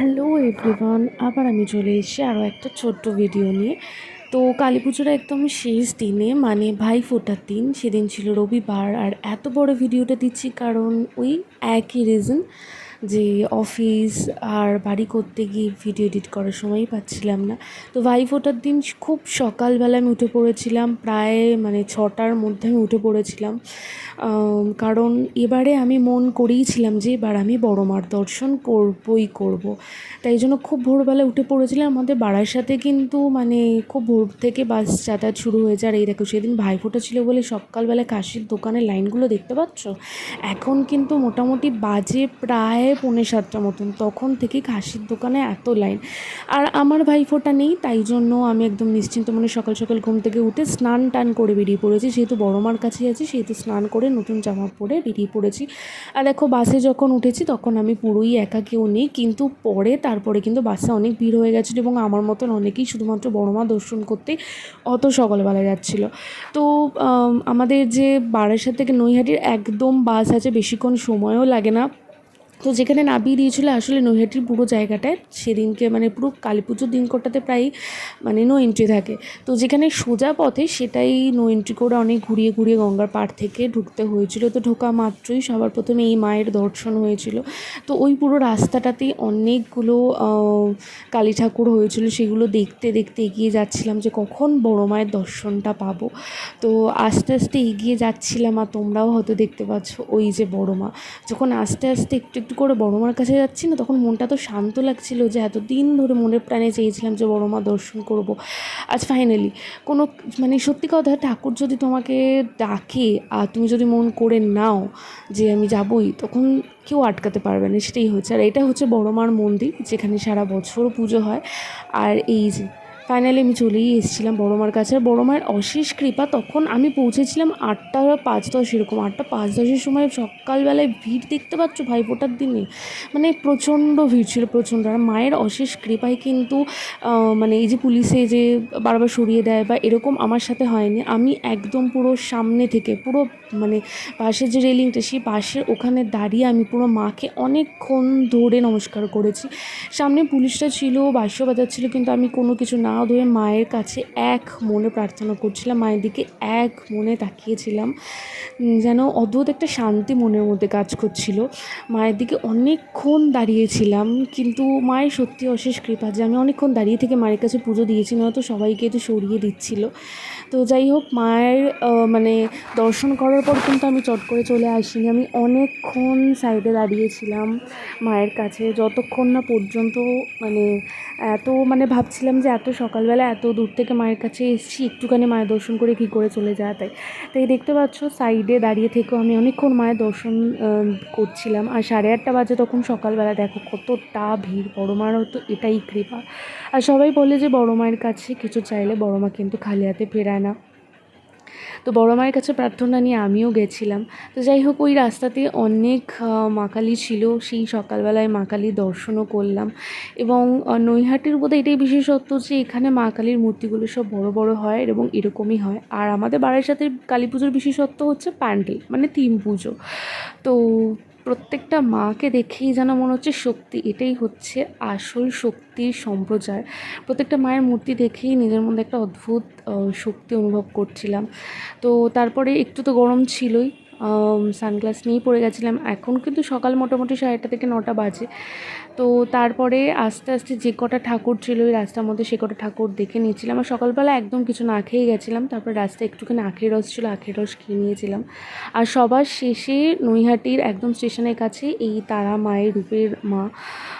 Hello everyone, আবার আমি চলে এসেছি আরও একটা ছোট্ট ভিডিও নিয়ে। তো কালী পুজোটা একদম শেষ দিনে মানে ভাই ফোটার দিন, সেদিন ছিল রবিবার, আর এত বড় ভিডিওটা দিচ্ছি কারণ ওই একই রিজন যে অফিস আর বাড়ি করতে গিয়ে ভিডিও এডিট করার সময়ই পাচ্ছিলাম না। তো ভাই ফোটার দিন খুব সকালবেলা আমি উঠে পড়েছিলাম, প্রায় মানে ছটার মধ্যে আমি উঠে পড়েছিলাম। কারণ এবারে আমি মন করেইছিলাম যে এবার আমি বড় মার দর্শন করবই করব। তাই জন্য খুব ভোরবেলা উঠে পড়েছিলাম। আমাদের বাড়ার সাথে কিন্তু মানে খুব ভোর থেকে বাস যাতায়াত শুরু হয়ে যায়। আর এই দেখো সেদিন ভাইফোঁটা ছিল বলে সকালবেলা কাশির দোকানের লাইনগুলো দেখতে পাচ্ছ? এখন কিন্তু মোটামুটি বাজে প্রায় পৌনে সাতটা মতন, তখন থেকে কাশির দোকানে এত লাইন আর আমার ভাইফোঁটা নেই, তাই জন্য আমি একদম নিশ্চিন্ত মনে সকাল সকাল ঘুম থেকে উঠে স্নান টান করে বেরিয়ে পড়েছি। যেহেতু বড় মার কাছে আছি, সেহেতু স্নান করে নতুন জামা পরে বেরিয়ে পড়েছি। আর দেখো, বাসে যখন উঠেছি তখন আমি পুরোই একা কেউ নেই, কিন্তু পরে, তারপরে কিন্তু বাসে অনেক ভিড় হয়ে গেছিল এবং আমার মতন অনেকেই শুধুমাত্র বড় মা দর্শন করতে অত সকালবেলা যাচ্ছিল। তো আমাদের যে বারাসাত থেকে নৈহাটির একদম বাস আছে, বেশিক্ষণ সময়ও লাগে না। তো যেখানে নামিয়ে দিয়েছিল আসলে নৈহাটির পুরো জায়গাটায়, সেদিনকে মানে পুরো কালী পুজোর দিন কটাতে প্রায় মানে নো এন্ট্রি থাকে। তো যেখানে সোজা পথে সেটাই নো এন্ট্রি করে অনেক ঘুরিয়ে ঘুরিয়ে গঙ্গার পাড় থেকে ঢুকতে হয়েছিল। তো ঢোকা মাত্রই সবার প্রথমে এই মায়ের দর্শন হয়েছিল। তো ওই পুরো রাস্তাটাতেই অনেকগুলো কালী ঠাকুর হয়েছিল। সেগুলো দেখতে দেখতে এগিয়ে যাচ্ছিলাম যে কখন বড় মায়ের দর্শনটা পাবো। তো আস্তে আস্তে এগিয়ে যাচ্ছিলাম আর তোমরাও হয়তো দেখতে পাচ্ছ ওই যে বড় মা। যখন আস্তে আস্তে একটু করে বড় মার কাছে যাচ্ছি না, তখন মনটা তো শান্ত লাগছিল যে এতদিন ধরে মনের প্রাণে চেয়েছিলাম যে বড় মা দর্শন করব। আজ ফাইনালি কোনো মানে সত্যি কথা, ঠাকুর যদি তোমাকে ডাকে আর তুমি যদি মন করে নাও যে আমি যাবই, তখন কেউ আটকাতে পারবে না, সেটাই হচ্ছে। আর এটা হচ্ছে বড় মার মন্দির, যেখানে সারা বছর পুজো হয়। আর এই যে ফাইনালি আমি চলেই এসেছিলাম বড় মার কাছে। আর বড় মায়ের অশেষ কৃপা, তখন আমি পৌঁছেছিলাম আটটা পাঁচ দশ এরকম। আটটা পাঁচ দশের সময় সকালবেলায় ভিড় দেখতে পাচ্ছ ভাইফোঁটার দিনে? মানে প্রচণ্ড ভিড় ছিল, প্রচণ্ড। আর মায়ের অশেষ কৃপায় কিন্তু মানে এই যে পুলিশে যে বারবার সরিয়ে দেয় বা এরকম আমার সাথে হয়নি। আমি একদম পুরো সামনে থেকে, পুরো মানে পাশের যে রেলিংটা, সেই পাশের ওখানে দাঁড়িয়ে আমি পুরো মাকে অনেকক্ষণ ধরে নমস্কার করেছি। সামনে পুলিশটা ছিল, বাসও বাজার ছিল কিন্তু আমি কোনো কিছু না ধরে মায়ের কাছে এক মনে প্রার্থনা করছিলাম, মায়ের দিকে এক মনে তাকিয়েছিলাম যেন অদ্ভুত একটা শান্তি মনের মধ্যে কাজ করছিল। মায়ের দিকে অনেকক্ষণ দাঁড়িয়েছিলাম, কিন্তু মায়ের সত্যি অশেষ কৃপা যে আমি অনেকক্ষণ দাঁড়িয়ে থেকে মায়ের কাছে পুজো দিয়েছি নয়তো সবাইকে তো সরিয়ে দিচ্ছিল। তো যাই হোক, মায়ের মানে দর্শন করার পর কিন্তু আমি চট করে চলে আসিনি। আমি অনেকক্ষণ সাইডে দাঁড়িয়েছিলাম মায়ের কাছে, যতক্ষণ না পর্যন্ত মানে এত মানে ভাবছিলাম যে এত সকালবেলা এত দূর থেকে মায়ের কাছে এসেছি, একটুখানি মায়ের দর্শন করে কী করে চলে যাওয়া তাই। তাই দেখতে পাচ্ছ সাইডে দাঁড়িয়ে থেকেও আমি অনেকক্ষণ মায়ের দর্শন করছিলাম। আর সাড়ে আটটা বাজে তখন সকালবেলা দেখো কতটা ভিড়, বড়ো মার হতো এটাই কৃপা। আর সবাই বলে যে বড়ো মায়ের কাছে কিছু চাইলে বড়ো মা কিন্তু খালি হাতে ফেরায় না। তো বড় মায়ের কাছে প্রার্থনা নিয়ে আমিও গেছিলাম। তো যাই হোক, ওই রাস্তাতে অনেক মাকালি ছিল। সেই সকালবেলায় মাকালি দর্শনও করলাম এবং নৈহাটির বোধহয় এটাই বিশেষত্ব যে এখানে মা কালীর মূর্তিগুলো সব বড় বড় হয় এবং এরকমই হয়। আর আমাদের বাড়ির সাথে কালী পুজোর বিশেষত্ব হচ্ছে প্যান্ডেল মানে থিম পুজো। তো প্রত্যেকটা মাকে দেখেই যেন মনে হচ্ছে শক্তি, এটাই হচ্ছে আসল শক্তির সম্প্রচার। প্রত্যেকটা মায়ের মূর্তি দেখেই নিজের মধ্যে একটা অদ্ভুত শক্তি অনুভব করছিলাম। তো তারপরে একটু তো গরম ছিলই সানগ্লাস নিয়েই পড়ে গেছিলাম। এখন কিন্তু সকাল মোটামুটি সাড়ে আটটা থেকে নটা বাজে। তো তারপরে আস্তে আস্তে যে কটা ঠাকুর ছিল, ওই রাস্তার মধ্যে সে কটা ঠাকুর দেখে নিয়েছিলাম। আর সকালবেলা একদম কিছু না খেয়ে গেছিলাম। তারপরে রাস্তায় একটুখানি আখের রস ছিল, আখের রস খেয়ে নিয়েছিলাম। আর সবার শেষে নৈহাটির একদম স্টেশনের কাছে এই তারা মায়ের রূপের মা